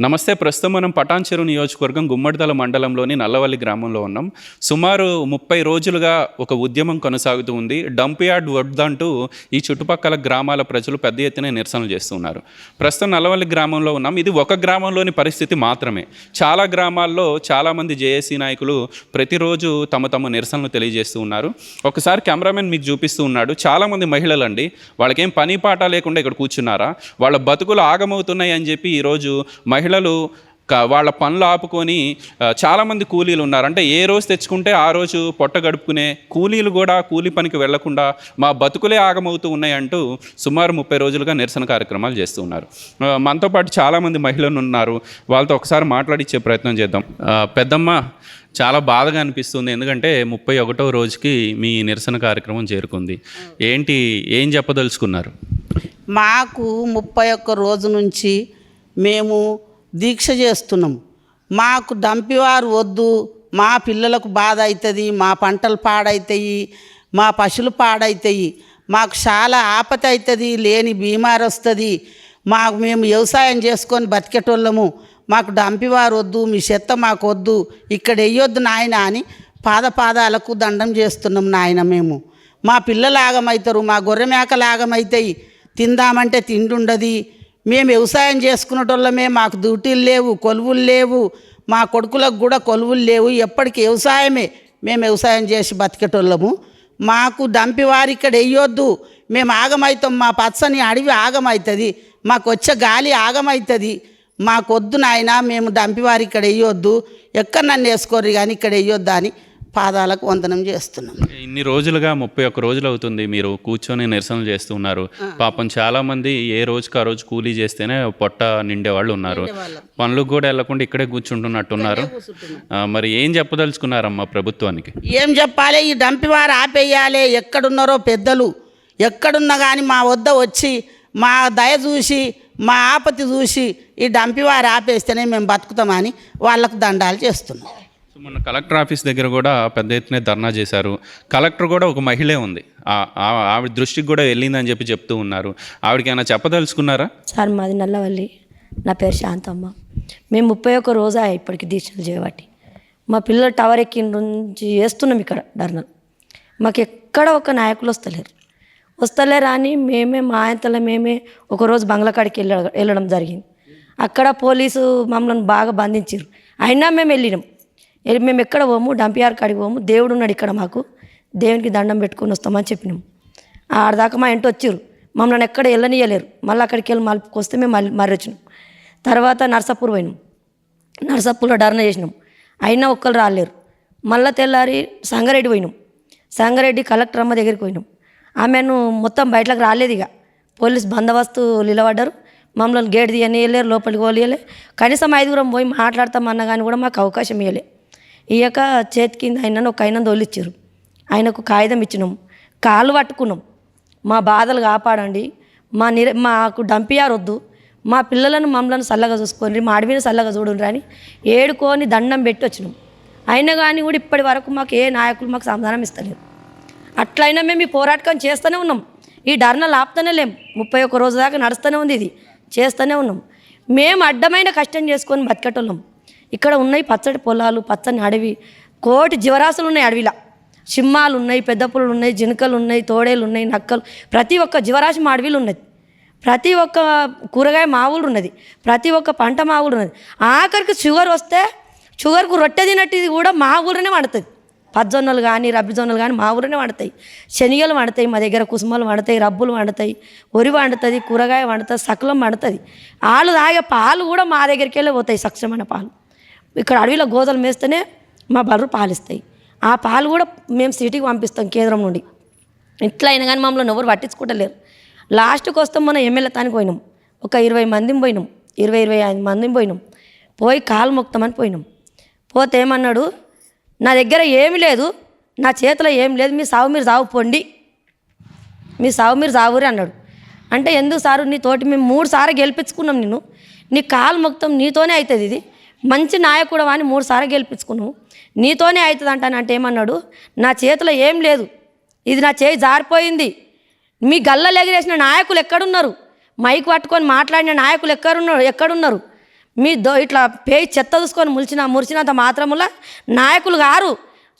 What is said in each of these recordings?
నమస్తే ప్రస్తుతం మనం పటాన్చెరు నియోజకవర్గం గుమ్మడిదల మండలంలోని నల్లవల్లి గ్రామంలో ఉన్నాం. సుమారు ముప్పై రోజులుగా ఒక ఉద్యమం కొనసాగుతూ ఉంది. డంప్ యార్డ్ వద్దంటూ ఈ చుట్టుపక్కల గ్రామాల ప్రజలు పెద్ద ఎత్తున నిరసనలు చేస్తున్నారు ప్రస్తుతం నల్లవల్లి గ్రామంలో ఉన్నాం. ఇది ఒక గ్రామంలోని పరిస్థితి మాత్రమే. చాలా గ్రామాల్లో చాలామంది జేఏసీ నాయకులు ప్రతిరోజు తమ తమ నిరసనలు తెలియజేస్తూ ఉన్నారు. ఒకసారి కెమెరామెన్ మీకు చూపిస్తూ ఉన్నాడు. చాలామంది మహిళలు అండి వాళ్ళకేం పని పాట లేకుండా ఇక్కడ కూర్చున్నారా? వాళ్ళ బతుకులు ఆగమవుతున్నాయి అని చెప్పి ఈరోజు మహిళలు వాళ్ళ పనులు ఆపుకొని చాలామంది కూలీలు ఉన్నారు. అంటే ఏ రోజు తెచ్చుకుంటే ఆ రోజు పొట్ట గడుపుకునే కూలీలు కూడా కూలీ పనికి వెళ్ళకుండా మా బతుకులే ఆగమవుతూ ఉన్నాయంటూ సుమారు ముప్పై రోజులుగా నిరసన కార్యక్రమాలు చేస్తూ ఉన్నారు. మనతో పాటు చాలామంది మహిళలు ఉన్నారు. వాళ్ళతో ఒకసారి మాట్లాడిచ్చే ప్రయత్నం చేద్దాం. పెద్దమ్మ చాలా బాధగా అనిపిస్తుంది. ఎందుకంటే ముప్పై ఒకటో రోజుకి మీ నిరసన కార్యక్రమం చేరుకుంది. ఏంటి ఏం చెప్పదలుచుకున్నారు? మాకు ముప్పై ఒక్క రోజు నుంచి మేము దీక్ష చేస్తున్నాం. మాకు డంపివారు వద్దు మా పిల్లలకు బాధ అవుతుంది మా పంటలు పాడవుతాయి మా పశువులు పాడవుతాయి మాకు చాలా ఆపత అవుతుంది లేని బీమారు వస్తుంది. మాకు మేము వ్యవసాయం చేసుకొని బతికేటోళ్ళము. మాకు డంపివారు వద్దు మీ చెత్త మాకు వద్దు ఇక్కడ వెయ్యొద్దు నాయన అని పాద పాదాలకు దండం చేస్తున్నాం నాయన మేము. మా పిల్లలు ఆగమవుతారు మా గొర్రె మేకలు ఆగమవుతాయి తిందామంటే తిండి ఉండదు. మేము వ్యవసాయం చేసుకునేటోళ్ళమే మాకు డ్యూటీలు లేవు కొలువులు లేవు మా కొడుకులకు కూడా కొలువులు లేవు ఎప్పటికీ వ్యవసాయమే. మేము వ్యవసాయం చేసి బతికేటోళ్ళము. మాకు డంపి ఇక్కడ వేయొద్దు. మేము ఆగమవుతాం మా పచ్చని అడవి ఆగమవుతుంది మాకు వచ్చే గాలి ఆగమవుతుంది మాకొద్దు నాయన మేము డంపివారి ఇక్కడ వేయొద్దు. ఎక్కడ నన్ను వేసుకోరు కానీ ఇక్కడ వేయొద్దు అని పాదాలకు వందనం చేస్తున్నాం. ఇన్ని రోజులుగా ముప్పై ఒక్క రోజులు అవుతుంది మీరు కూర్చొని నిరసనలు చేస్తూ ఉన్నారు. పాపం చాలా మంది ఏ రోజుకి ఆ రోజు కూలీ చేస్తేనే పొట్ట నిండే వాళ్ళు ఉన్నారు. పనులకు కూడా వెళ్ళకుండా ఇక్కడే కూర్చుంటున్నట్టున్నారు. మరి ఏం చెప్పదలుచుకున్నారమ్మా ప్రభుత్వానికి? ఏం చెప్పాలి? ఈ డంపివారు ఆపేయాలి. ఎక్కడున్నారో పెద్దలు. ఎక్కడున్నా కానీ మా వద్ద వచ్చి మా దయ చూసి మా ఆపతి చూసి ఈ డంపివారు ఆపేస్తేనే మేము బతుకుతామని వాళ్ళకు దండాలు చేస్తున్నాం. సో మొన్న కలెక్టర్ ఆఫీస్ దగ్గర కూడా పెద్ద ఎత్తున ధర్నా చేశారు. కలెక్టర్ కూడా ఒక మహిళే ఉంది. ఆ- ఆవిడ దృష్టికి కూడా వెళ్ళిందని చెప్పి చెప్తూ ఉన్నారు. ఆవిడకి ఏమైనా చెప్పదలుచుకున్నారా? సార్ మాది నల్లవల్లి. నా పేరు శాంతమ్మ. మేము ముప్పై ఒక్క రోజా ఇప్పటికి దీక్షలు చేయబట్టి. మా పిల్లలు టవర్ ఎక్కిన నుంచి వేస్తున్నాం ఇక్కడ ధర్నా. మాకు ఎక్కడ ఒక నాయకులు వస్తలేరు. వస్తలేరు అని మేమే మా ఆయనతల మేమే ఒకరోజు బంగ్లా కాడికి వెళ్ళ వెళ్ళడం జరిగింది. అక్కడ పోలీసు మమ్మల్ని బాగా బంధించారు అయినా మేము వెళ్ళినాం. మేము ఎక్కడ పోము? డంపియార్ కాడికి పోము. దేవుడు ఉన్నాడు ఇక్కడ మాకు. దేవునికి దండం పెట్టుకొని వస్తామని చెప్పినాం. ఆడదాకా మా ఇంటి వచ్చారు మమ్మల్ని ఎక్కడ వెళ్ళనియలేరు మళ్ళీ అక్కడికి వెళ్ళి మలుపుకి వస్తే మేము మళ్ళీ మర్రి వచ్చినాం తర్వాత నర్సాపూర్ పోయినాం. నర్సాపూర్లో ధర్నా చేసినాం. అయినా ఒక్కరు రాలేరు. మళ్ళీ తెల్లారి సంగారెడ్డి పోయినాం. సంగారెడ్డి కలెక్టర్ అమ్మ దగ్గరికి పోయినాం. ఆమెను మొత్తం బయటకు రాలేదు ఇక. పోలీస్ బందోబస్తు నిలబడ్డారు. మమ్మల్ని గేట్ తీయనియలేరు లోపలికి పోలియలే కనీసం ఐదుగురం పోయి మాట్లాడతామన్నా కానీ కూడా మాకు అవకాశం ఇవ్వలే ఇయ్యక చేతి కింద ఆయనను ఒక ఆయన తోలిచ్చారు. ఆయనకు కాగితం ఇచ్చినాం. కాళ్ళు పట్టుకున్నాం. మా బాధలు కాపాడండి. మా నిర మాకు డంపియారొద్దు. మా పిల్లలను మమ్మల్ని చల్లగా చూసుకోండి. మా అడవిని చల్లగా చూడండి అని ఏడుకొని దండం పెట్టి వచ్చినాం. అయినా కానీ కూడా ఇప్పటి వరకు మాకు ఏ నాయకులు మాకు సమాధానం ఇస్తలేరు. అట్లయినా మేము ఈ పోరాటం చేస్తూనే ఉన్నాం. ఈ ధర్నాలు ఆపుతూనే లేం. ముప్పై ఒక్క రోజు దాకా నడుస్తూనే ఉంది ఇది. చేస్తూనే ఉన్నాం. మేము అడ్డమైన కష్టం చేసుకొని బతికేటోళ్ళం ఇక్కడ ఉన్నాయి పచ్చడి పొలాలు పచ్చని అడవి. కోటి జీవరాశులు ఉన్నాయి అడవిలో. సింహాలు ఉన్నాయి పెద్ద పులులు ఉన్నాయి జినకలు ఉన్నాయి తోడేలు ఉన్నాయి నక్కలు. ప్రతి ఒక్క జీవరాశి మా అడవిలో ఉన్నది. ప్రతి ఒక్క కూరగాయ మా ఉన్నది. ప్రతి ఒక్క పంట మావులు ఉన్నది. ఆఖరికి షుగర్ వస్తే షుగర్కు రొట్టె తినట్టు కూడా మా ఊరినే వండుతుంది. పజ్జొన్నలు కానీ రబ్బి జొన్నలు కానీ మా ఊరినే వండుతాయి. శనిగలు వండుతాయి మా దగ్గర కుసుమలు వండుతాయి రబ్బులు వండుతాయి వరి వండుతుంది కూరగాయ వండుతుంది సకలం వండుతుంది. వాళ్ళు తాగే పాలు కూడా మా దగ్గరికి వెళ్ళి పోతాయి సక్షమైన పాలు. ఇక్కడ అడవిలో గోదలు మేస్తేనే మా బర్రు పాలిస్తాయి. ఆ పాలు కూడా మేము సిటీకి పంపిస్తాం కేంద్రం నుండి. ఇట్లా అయినా కానీ మమ్మల్ని ఎవరు పట్టించుకుంటలేరు. లాస్ట్కి వస్తాం మనం ఎమ్మెల్యే తానికి పోయినాం. ఒక ఇరవై మందిని పోయినాం. ఇరవై ఇరవై ఐదు మందిని పోయినాం. పోయి కాలు మొక్తామని పోయినాం. పోతే ఏమన్నాడు? నా దగ్గర ఏమి లేదు. నా చేతిలో ఏం లేదు. మీ సావు మీరు సావు పొండి. మీ సావు మీరు సావురి అన్నాడు. అంటే ఎందుకు సారు? నీ తోటి మేము మూడు సార్లు గెలిపించుకున్నాం నేను నీ కాలు మొత్తం నీతోనే అవుతుంది ఇది. మంచి నాయకుడు అని మూడు సార్లు గెలిపించుకున్నావు. నీతోనే అవుతుంది అంటానంటే ఏమన్నాడు? నా చేతిలో ఏం లేదు. ఇది నా చేయి జారిపోయింది. మీ గల్లలు ఎగిరేసిన నాయకులు ఎక్కడున్నారు? మైక్ పట్టుకొని మాట్లాడిన నాయకులు ఎక్కడున్నారు? ఎక్కడున్నారు? మీ దో ఇట్లా పేయి చెత్త చూసుకొని ములిచిన మురిచినంత మాత్రముల నాయకులు గారు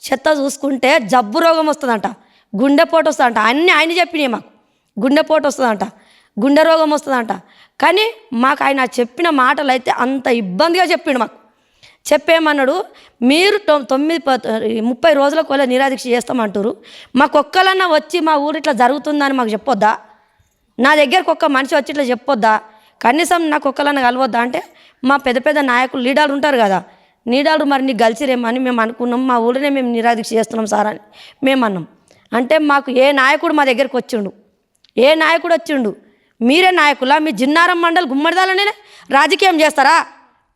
చెత్త చూసుకుంటే జబ్బు రోగం వస్తుందంట. గుండెపోటు వస్తుందంట. అన్నీ ఆయన చెప్పినాయి మాకు. గుండెపోటు వస్తుందంట. గుండె రోగం వస్తుందంట. కానీ మాకు ఆయన చెప్పిన మాటలు అయితే అంత ఇబ్బందిగా చెప్పిండు మాకు. చెప్పేమన్నాడు మీరు తొమ్మిది ప- ముప్పై రోజులకు వల్ల నిరాదీక్ష చేస్తామంటారు మాకు ఒక్కలన్నా వచ్చి మా ఊరు ఇట్లా జరుగుతుందని మాకు చెప్పొద్దా? నా దగ్గరకు ఒక్క మనిషి వచ్చి ఇట్లా చెప్పొద్దా? కనీసం నాకు ఒక్కలన్నా కలవద్దా? అంటే మా పెద్ద పెద్ద నాయకులు లీడర్లు ఉంటారు కదా. నీడాలు మరి నీకు గలిచిరేమని మేము అనుకున్నాం. మా ఊరినే మేము నిరాదీక్ష చేస్తున్నాం సార్ అని మేము అన్నాం అంటే మాకు ఏ నాయకుడు మా దగ్గరికి వచ్చిండు. ఏ నాయకుడు వచ్చిండు? మీరే నాయకులా? మీ జిన్నారం మండలి గుమ్మడిదాలనే రాజకీయం చేస్తారా?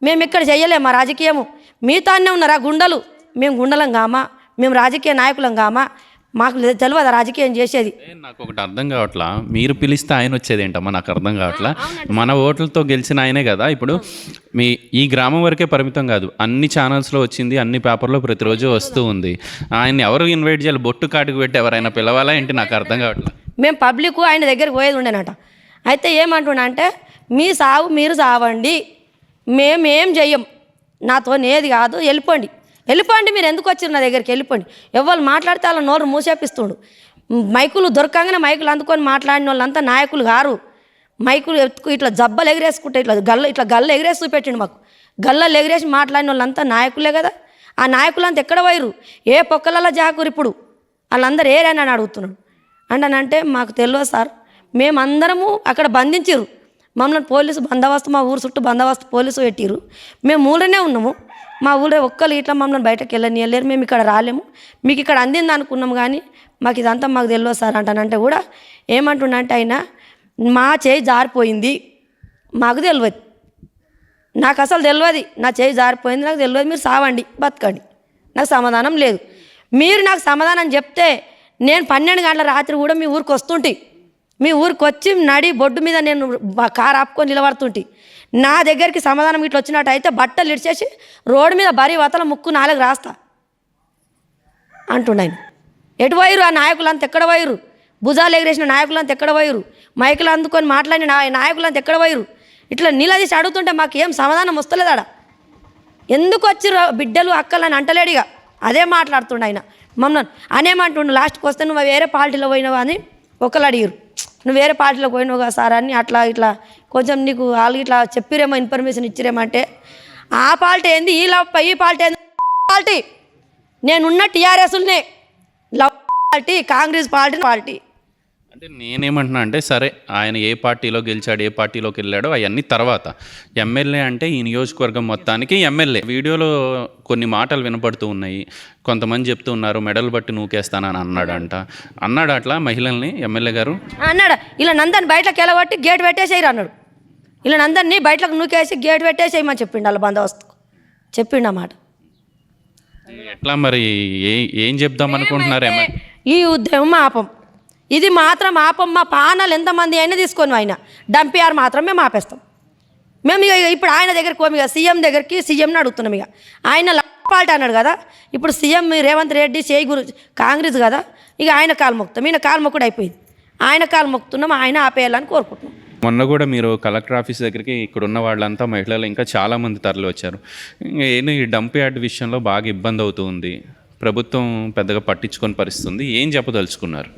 మేము ఇక్కడ చెయ్యలేమా రాజకీయము? మీతానే ఉన్నారా గుండలు? మేము గుండలం కామా? మేము రాజకీయ నాయకులం కామా? మాకు తెలియదా రాజకీయం చేసేది? నాకు ఒకటి అర్థం కావట్లా? మీరు పిలిస్తే ఆయన వచ్చేది ఏంటమ్మా నాకు అర్థం కావట్లా? మన ఓట్లతో గెలిచిన ఆయనే కదా? ఇప్పుడు మీ ఈ గ్రామం వరకే పరిమితం కాదు. అన్ని ఛానల్స్లో వచ్చింది అన్ని పేపర్లో ప్రతిరోజు వస్తూ ఉంది. ఆయన్ని ఎవరు ఇన్వైట్ చేయాలి? బొట్టు కాటుకు పెట్టి ఎవరైనా పిలవాలా? ఏంటి? నాకు అర్థం కావట్లా? మేము పబ్లిక్ ఆయన దగ్గరికి పోయేది ఉండేనట. అయితే ఏమంటున్నా అంటే మీ సాగు మీరు సావండి. మేమేం చెయ్యం నాతో ఏది కాదు వెళ్ళిపోండి. వెళ్ళిపోండి మీరు ఎందుకు వచ్చారు నా దగ్గరికి? వెళ్ళిపోండి. ఎవరు మాట్లాడితే వాళ్ళ నోరు మూసేపిస్తుండు. మైకులు దొరకంగానే మైకులు అందుకొని మాట్లాడిన వాళ్ళంతా నాయకులు గారు. మైకులు ఎత్తుకు ఇట్లా జబ్బలు ఎగిరేసుకుంటే ఇట్లా గల్ల ఇట్లా గల్ల ఎగిరేసి చూపెట్టిండు మాకు. గల్లలు ఎగిరేసి మాట్లాడిన వాళ్ళంతా నాయకులే కదా. ఆ నాయకులంతా ఎక్కడ పోయిరు ఏ పొక్కలలో జాకురు ఇప్పుడు వాళ్ళందరూ ఏరైనా అని అడుగుతున్నాడు? అంటే మాకు తెలియదు సార్. మేమందరము అక్కడ బంధించారు మమ్మల్ని పోలీసు బందోబస్తు మా ఊరు చుట్టూ బందోబస్తు పోలీసు పెట్టిరు మేము ఊళ్ళోనే ఉన్నాము. మా ఊళ్ళో ఒక్కరు ఇట్లా మమ్మల్ని బయటకు వెళ్ళనియలేరు. మేము ఇక్కడ రాలేము. మీకు ఇక్కడ అందింది అనుకున్నాం కానీ మాకు ఇదంతా మాకు తెలియదు సార్ అంటానంటే కూడా ఏమంటుండంటే ఆయన మా చేయి జారిపోయింది. మాకు తెలియదు. నాకు అసలు తెలియదు. నా చేయి జారిపోయింది. నాకు తెలియదు. మీరు సావండి బతకండి. నాకు సమాధానం లేదు. మీరు నాకు సమాధానం చెప్తే నేను పన్నెండు గంటల రాత్రి కూడా మీ ఊరికి వస్తుంటే. మీ ఊరికి వచ్చి నడి బొడ్డు మీద నేను కారు ఆపుకొని నిలబడుతుంటి. నా దగ్గరికి సమాధానం ఇట్లా వచ్చినట్టు అయితే బట్టలు ఇడిచేసి రోడ్డు మీద భారీ వతల ముక్కు నాలుగు రాస్తా అంటుండ ఎటు పోయిరు ఆ నాయకులంతా? ఎక్కడ పోయిరు భుజాలు ఎగిరేసిన నాయకులంతా ఎక్కడ పోయిరు మైకులు అందుకొని మాట్లాడిన నా నాయకులంతా ఎక్కడ పోయిరు ఇట్లా నిలదీసి అడుగుతుంటే మాకు ఏం సమాధానం వస్తలేదాడ ఎందుకు వచ్చిర్రు బిడ్డలు అక్కలని అంటలేడిగా అదే మాట్లాడుతుండ ఆయన. మమ్మల్ని అనేమంటుండు లాస్ట్కి వస్తే నువ్వు వేరే పార్టీలో పోయినావా అని ఒకళ్ళు అడిగారు నువ్వు వేరే పార్టీలో పోయినావు కదా సార్ అని అట్లా ఇట్లా. కొంచెం నీకు వాళ్ళు ఇట్లా చెప్పిరేమో ఇన్ఫర్మేషన్ ఇచ్చిరేమంటే ఆ పార్టీ ఏంది? ఈ లవ్ ఈ పార్టీ ఏంది? పార్టీ నేనున్న టీఆర్ఎస్లనే love party Congress party party అంటే నేనేమంటున్నా అంటే సరే ఆయన ఏ పార్టీలో గెలిచాడు ఏ పార్టీలోకి వెళ్ళాడో అవన్నీ తర్వాత. ఎమ్మెల్యే అంటే ఈ నియోజకవర్గం మొత్తానికి ఎమ్మెల్యే. వీడియోలో కొన్ని మాటలు వినపడుతూ ఉన్నాయి. కొంతమంది చెప్తూ ఉన్నారు మెడల్ బట్టి నూకేస్తానని అన్నాడంట. అన్నాడు అట్లా మహిళల్ని ఎమ్మెల్యే గారు? అన్నాడు. ఇలా నందని బయటకు వెళ్ళబట్టి గేట్ పెట్టేసేయరు అన్నాడు. ఇలా నందరినీ బయటకు నూకేసి గేట్ పెట్టేసేయమని చెప్పిండు వాళ్ళ బందోబస్తుకు. చెప్పిండు అన్నమాట. ఎట్లా మరి? ఏ ఏం చెప్దాం అనుకుంటున్నారు ఈ ఉద్యమం ఆపం. ఇది మాత్రం ఆపమ్మ పానాలు ఎంతమంది అయినా తీసుకొని ఆయన. డంపిఆర్ మాత్రం మేము ఆపేస్తాం. మేము ఇక ఇప్పుడు ఆయన దగ్గరికి పోము ఇక సీఎం దగ్గరికి సీఎంని అడుగుతున్నాం ఇక ఆయన పార్టీ అన్నాడు కదా ఇప్పుడు సీఎం రేవంత్ రెడ్డి చేయి గురు కాంగ్రెస్ కదా ఇక ఆయన కాలు మొక్కుతాం. ఈయన కాలు మొక్కుడు అయిపోయింది. ఆయన కాలు మొక్కుతున్నాం ఆయన ఆపేయాలని కోరుకుంటున్నాం. మొన్న కూడా మీరు కలెక్టర్ ఆఫీస్ దగ్గరికి ఇక్కడ ఉన్న వాళ్ళంతా మహిళలు ఇంకా చాలామంది తరలి వచ్చారు ఏంటి ఈ డంప్ యార్డ్ విషయంలో బాగా ఇబ్బంది అవుతుంది ప్రభుత్వం పెద్దగా పట్టించుకొని పరిస్థితుంది ఏం చెప్పదలుచుకున్నారు?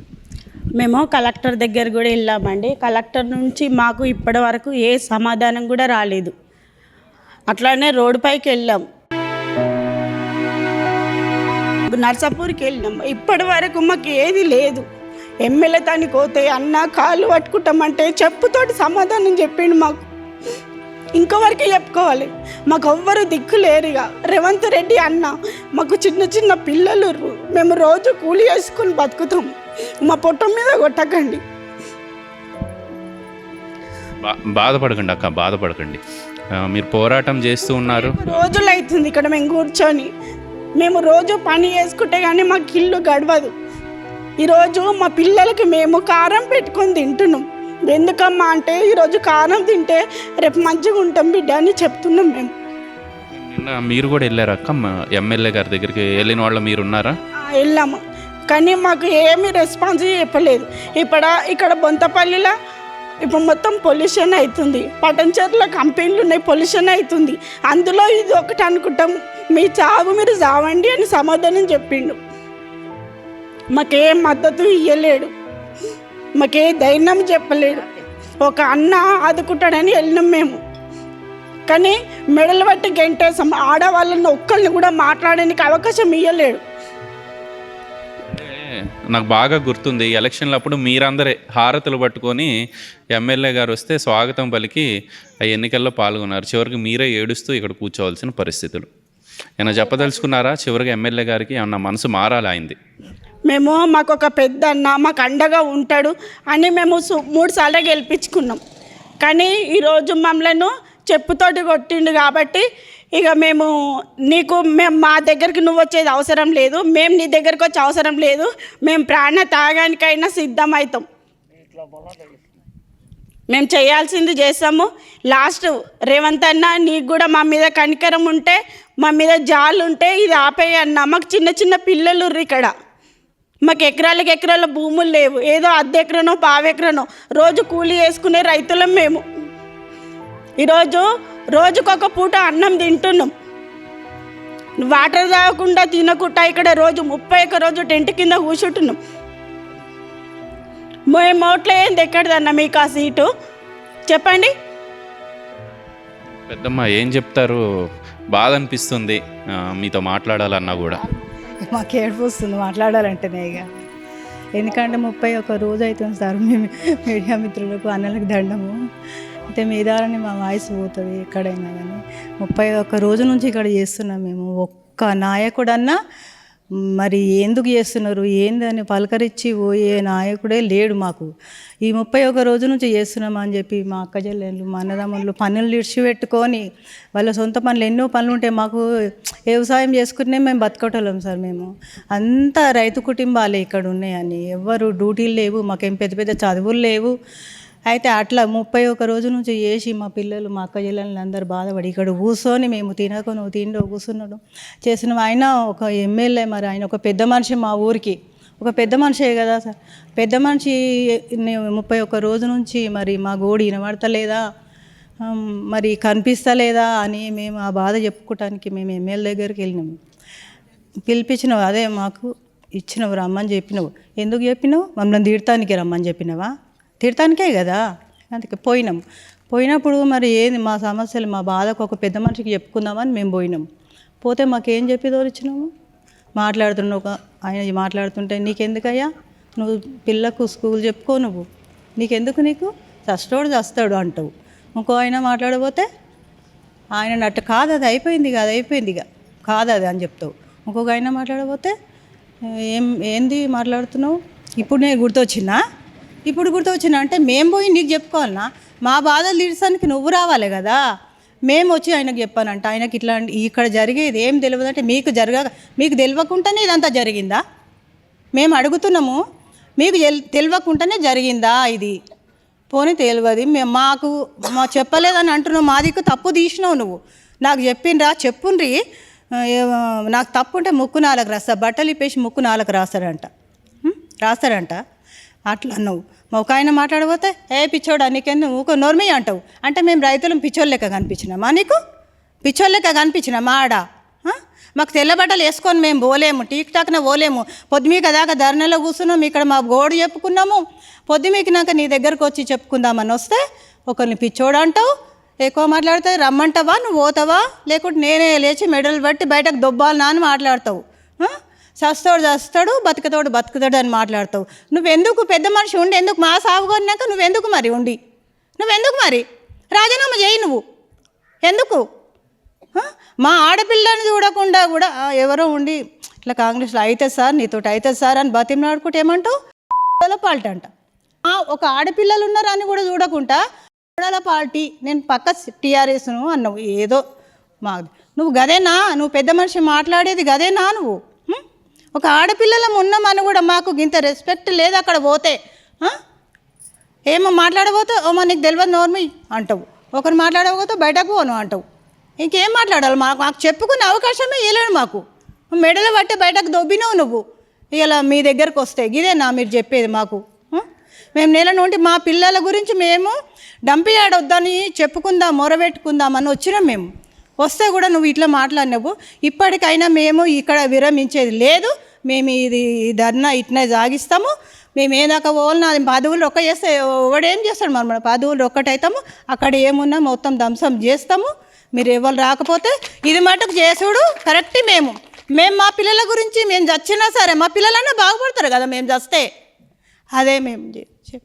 మేము కలెక్టర్ దగ్గర కూడా వెళ్ళామండి. కలెక్టర్ నుంచి మాకు ఇప్పటి వరకు ఏ సమాధానం కూడా రాలేదు. అట్లానే రోడ్డుపైకి వెళ్ళాం. నర్సాపూర్కి వెళ్ళినాం ఇప్పటి వరకు మాకు ఏది లేదు. ఎమ్మెల్యే దానికి పోతే అన్న కాళ్ళు పట్టుకుంటామంటే చెప్పుతోటి సమాధానం చెప్పిండు మాకు. ఇంకోవరకు చెప్పుకోవాలి. మాకు ఎవ్వరు దిక్కు లేరుగా రేవంత్ రెడ్డి అన్న మాకు చిన్న చిన్న పిల్లలు మేము రోజు కూలి చేసుకొని బతుకుతాం. మా పొట్ట మీద కొట్టకండి. బాధపడకండి అక్క బాధపడకండి. మీరు పోరాటం చేస్తూ ఉన్నారు. రోజులు అవుతుంది ఇక్కడ మేము కూర్చొని. మేము రోజు పని చేసుకుంటే కానీ మాకు ఇల్లు గడవదు. ఈరోజు మా పిల్లలకి మేము కారం పెట్టుకొని తింటున్నాం. ఎందుకమ్మా అంటే ఈరోజు కారం తింటే రేపు మంచిగా ఉంటాం బిడ్డ అని చెప్తున్నాం మేము. మీరు కూడా వెళ్ళారు అక్క? ఎమ్మెల్యే గారి దగ్గరికి వెళ్ళిన వాళ్ళు మీరు ఉన్నారా? వెళ్ళాము. కానీ మాకు ఏమీ రెస్పాన్స్ చెప్పలేదు. ఇక్కడ ఇక్కడ బొంతపల్లిలో ఇప్పుడు మొత్తం పొల్యూషన్ అవుతుంది. పటంచెర్ల కంపెనీలు ఉన్నాయి పొల్యూషన్ అవుతుంది. అందులో ఇది ఒకటి అనుకుంటాం. మీ చావు మీరు చావండి అని సమాధానం చెప్పిండు. మాకేం మద్దతు ఇయ్యలేడు. మాకే ధైర్యం చెప్పలేడు. ఒక అన్న ఆదుకుంటాడని వెళ్ళినాం మేము. కానీ మెడలు బట్టి గెంటేసాం ఆడవాళ్ళని ఒక్కరిని కూడా మాట్లాడడానికి అవకాశం ఇవ్వలేడు నాకు బాగా గుర్తుంది. ఎలక్షన్ల అప్పుడు మీరందరే హారతులు పట్టుకొని ఎమ్మెల్యే గారు వస్తే స్వాగతం పలికి ఆ ఎన్నికల్లో పాల్గొన్నారు. చివరికి మీరే ఏడుస్తూ ఇక్కడ కూర్చోవలసిన పరిస్థితులు. ఏమైనా చెప్పదలుచుకున్నారా? చివరికి ఎమ్మెల్యే గారికి ఏమన్నా మనసు మారాలి అయింది? మేము మాకు ఒక పెద్ద అన్న మాకు అండగా ఉంటాడు అని మేము మూడు సార్లు గెలిపించుకున్నాం. కానీ ఈరోజు మమ్మల్ని చెప్పుతోటి కొట్టిండు కాబట్టి ఇక మేము నీకు మేము మా దగ్గరికి నువ్వు వచ్చేది అవసరం లేదు. మేము నీ దగ్గరికి వచ్చే అవసరం లేదు. మేము ప్రాణ త్యాగానికైనా సిద్ధమవుతాం మేము చేయాల్సింది చేస్తాము. లాస్ట్ రేవంత్ అన్న నీకు కూడా మా మీద కనికరం ఉంటే మా మీద జాలు ఉంటే ఇది ఆపేయ అన్న. మాకు చిన్న చిన్న పిల్లలు ఇక్కడ. మాకు ఎకరాలకు ఎకరాల భూములు లేవు. ఏదో అద్దెకరనో ఎకరనో పావెకరనో రోజు కూలి వేసుకునే రైతులం మేము. ఈరోజు రోజుకొక పూట అన్నం తింటున్నాం. వాటర్ తాగకుండా తినకుండా ఇక్కడ రోజు ముప్పై ఒక్క రోజు టెంట్ కింద కూర్చుంటున్నాం. మేము ఓట్లు ఏంది ఎక్కడిదన్న మీకు ఆ సీటు? చెప్పండి. పెద్దమ్మ ఏం చెప్తారు? బాధ అనిపిస్తుంది. మీతో మాట్లాడాలన్నా కూడా. మాకు ఏడుపు వస్తుంది మాట్లాడాలంటేనే ఇక. ఎందుకంటే ముప్పై ఒక రోజు అవుతుంది సార్ మేము మీడియా మిత్రులకు అన్నలకు దండము. అంటే మీ మా వాయిస్ పోతుంది ఎక్కడైనా కానీ. ముప్పై ఒక్క రోజు నుంచి ఇక్కడ చేస్తున్నాం మేము. ఒక్క నాయకుడన్నా మరి ఎందుకు చేస్తున్నారు? ఏందని పలకరించి పోయే నాయకుడే లేడు మాకు. ఈ ముప్పై ఒక రోజు నుంచి చేస్తున్నాం అని చెప్పి మా అక్క చెల్లెళ్ళు మా అన్నదమ్ములు పనులు ఇడిచిపెట్టుకొని వాళ్ళ సొంత పనులు ఎన్నో పనులు ఉంటాయి మాకు వ్యవసాయం చేసుకునే మేము బతకటోళ్ళం సార్ మేము. అంతా రైతు కుటుంబాలే ఇక్కడ ఉన్నాయని. ఎవరు డ్యూటీలు లేవు మాకేం పెద్ద పెద్ద చదువులు లేవు. అయితే అట్లా ముప్పై ఒక రోజు నుంచి చేసి మా పిల్లలు మా అక్క చెల్లెళ్ళు అందరు బాధపడి ఇక్కడ కూర్చొని మేము తినక నువ్వు తిండో కూర్చున్నాడు. చేసిన ఆయన ఒక ఎమ్మెల్యే మరి ఆయన ఒక పెద్ద మనిషి మా ఊరికి. ఒక పెద్ద మనిషే కదా సార్. పెద్ద మనిషి ముప్పై ఒక్క రోజు నుంచి మరి మా గోడి వినబడతలేదా? మరి కనిపిస్తలేదా అని మేము ఆ బాధ చెప్పుకోవటానికి మేము ఎమ్మెల్యే దగ్గరికి వెళ్ళినాము. పిలిపించినావు అదే మాకు ఇచ్చినవు రమ్మని చెప్పినావు. ఎందుకు చెప్పినావు? మమ్మల్ని తీర్థానికి రమ్మని చెప్పినావా? తీర్థానికే కదా? అందుకే పోయినాం. పోయినప్పుడు మరి ఏంది? మా సమస్యలు మా బాధకు ఒక పెద్ద మనిషికి చెప్పుకుందామని మేము పోయినాం. పోతే మాకేం చెప్పి తోలిచ్చినాము మాట్లాడుతున్నావు ఒక ఆయన మాట్లాడుతుంటే నీకెందుకయ్యా? నువ్వు పిల్లకు స్కూల్ చెప్పుకో నువ్వు. నీకెందుకు నీకు? చస్తాడు చస్తాడు అంటావు. ఇంకో ఆయన మాట్లాడబోతే ఆయన అట్ట కాదు అది అయిపోయింది ఇక అది అయిపోయింది ఇక. కాదు అది అని చెప్తావు. ఇంకొక ఆయన మాట్లాడబోతే ఏం ఏంది మాట్లాడుతున్నావు? ఇప్పుడు నేను గుర్తొచ్చినా ఇప్పుడు గుర్తొచ్చినా అంటే మేము పోయి నీకు చెప్పుకోవాలనా? మా బాధలు తీర్చడానికి నువ్వు రావాలి కదా. మేము వచ్చి ఆయనకు చెప్పానంట ఆయనకి ఇట్లా ఇక్కడ జరిగేది ఏం తెలియదు అంటే మీకు జరగ మీకు తెలియకుండానే ఇదంతా జరిగిందా? మేము అడుగుతున్నాము మీకు తెల్- తెలియకుండానే జరిగిందా ఇది? పోనీ తెలియదు మేము మాకు మా చెప్పలేదని అంటున్నావు మా దిక్కు తప్పు తీసినావు నువ్వు. నాకు చెప్పిండ్రా చెప్పుండ్రి నాకు తప్పు ఉంటే ముక్కు నాలకు రాస్తా బట్టలు ఇప్పేసి ముక్కు నాలకు రాస్తాడంట రాస్తాడంట అట్లా అన్నావు మా ఒక ఆయన మాట్లాడబోతే ఏ పిచ్చోడా నీకెందు ఊకో నోర్మి అంటావు. అంటే మేము రైతులం పిచ్చోళ్ళ లెక్క కనిపించినామా నీకు? పిచ్చోళ్ళ లెక్క కనిపించినామా ఆడ? మాకు తెల్ల బట్టలు వేసుకొని మేము పోలేము టీక్ టాక్న పోలేము. పొద్దుమీక దాకా ధర్నలో కూర్చున్నాం ఇక్కడ మా గోడు చెప్పుకున్నాము. పొద్దుమీకినాక నీ దగ్గరకు వచ్చి చెప్పుకుందామని వస్తే ఒకరిని పిచ్చోడు అంటావు ఎక్కువ మాట్లాడితే రమ్మంటావా నువ్వు పోతావా? లేకుంటే నేనే లేచి మెడలు బట్టి బయటకు దొబ్బాలనా అని మాట్లాడతావు. చస్తాడు చస్తాడు బతుకుతాడు బతుకుతాడు అని మాట్లాడతావు. నువ్వెందుకు పెద్ద మనిషి ఉండి ఎందుకు మా సాగు కొన్నాక నువ్వెందుకు మరి ఉండి? నువ్వెందుకు మరి? రాజీనామా చేయి నువ్వు. ఎందుకు? మా ఆడపిల్లని చూడకుండా కూడా ఎవరో ఉండి ఇట్లా కాంగ్రెస్లో అయితే సార్ నీతోటి అయితే సార్ అని బతిమలాడుకుంటే ఏమంటావు? గొడవల అంట. ఒక ఆడపిల్లలు ఉన్నారని కూడా చూడకుండా గొడవల పార్టీ నేను పక్క టీఆర్ఎస్ను అన్నావు. ఏదో మా నువ్వు గదేనా? నువ్వు పెద్ద మనిషి మాట్లాడేది గదేనా నువ్వు? ఒక ఆడపిల్లలం ఉన్నామని కూడా మాకు ఇంత రెస్పెక్ట్ లేదు అక్కడ పోతే. ఏమో మాట్లాడబోతే ఓమో నీకు తెలియదు నోర్మి? అంటావు. ఒకరు మాట్లాడబోతే బయటకు పోను అంటావు. ఇంకేం మాట్లాడాలి? మాకు మాకు చెప్పుకునే అవకాశమే ఇవ్వలేడు మాకు. మెడలు పట్టి బయటకు దొబ్బినావు నువ్వు. ఇలా మీ దగ్గరకు వస్తే ఇదేనా మీరు చెప్పేది మాకు. మేము నెల నుండి మా పిల్లల గురించి మేము డంపి ఆడొద్దని చెప్పుకుందాం మొరబెట్టుకుందామని వచ్చినాం మేము. వస్తే కూడా నువ్వు ఇట్లా మాట్లాడినావు. ఇప్పటికైనా మేము ఇక్కడ విరమించేది లేదు. మేము ఇది ధర్నా ఇట్నే సాగిస్తాము. మేము ఏదాకా పోవాలన్నా అది పదవులు ఒక్క చేస్తే ఒకడేం చేస్తాడు మరి? మన పదవులు ఒక్కటైతాము. అక్కడ ఏమున్నా మొత్తం ధ్వంసం చేస్తాము. మీరు ఎవరు రాకపోతే ఇది మటుకు చేసుడు కరెక్ట్ మేము. మేము మా పిల్లల గురించి మేము చచ్చినా సరే మా పిల్లలన్నా బాగుపడతారు కదా మేము చస్తే. అదే మేము చే-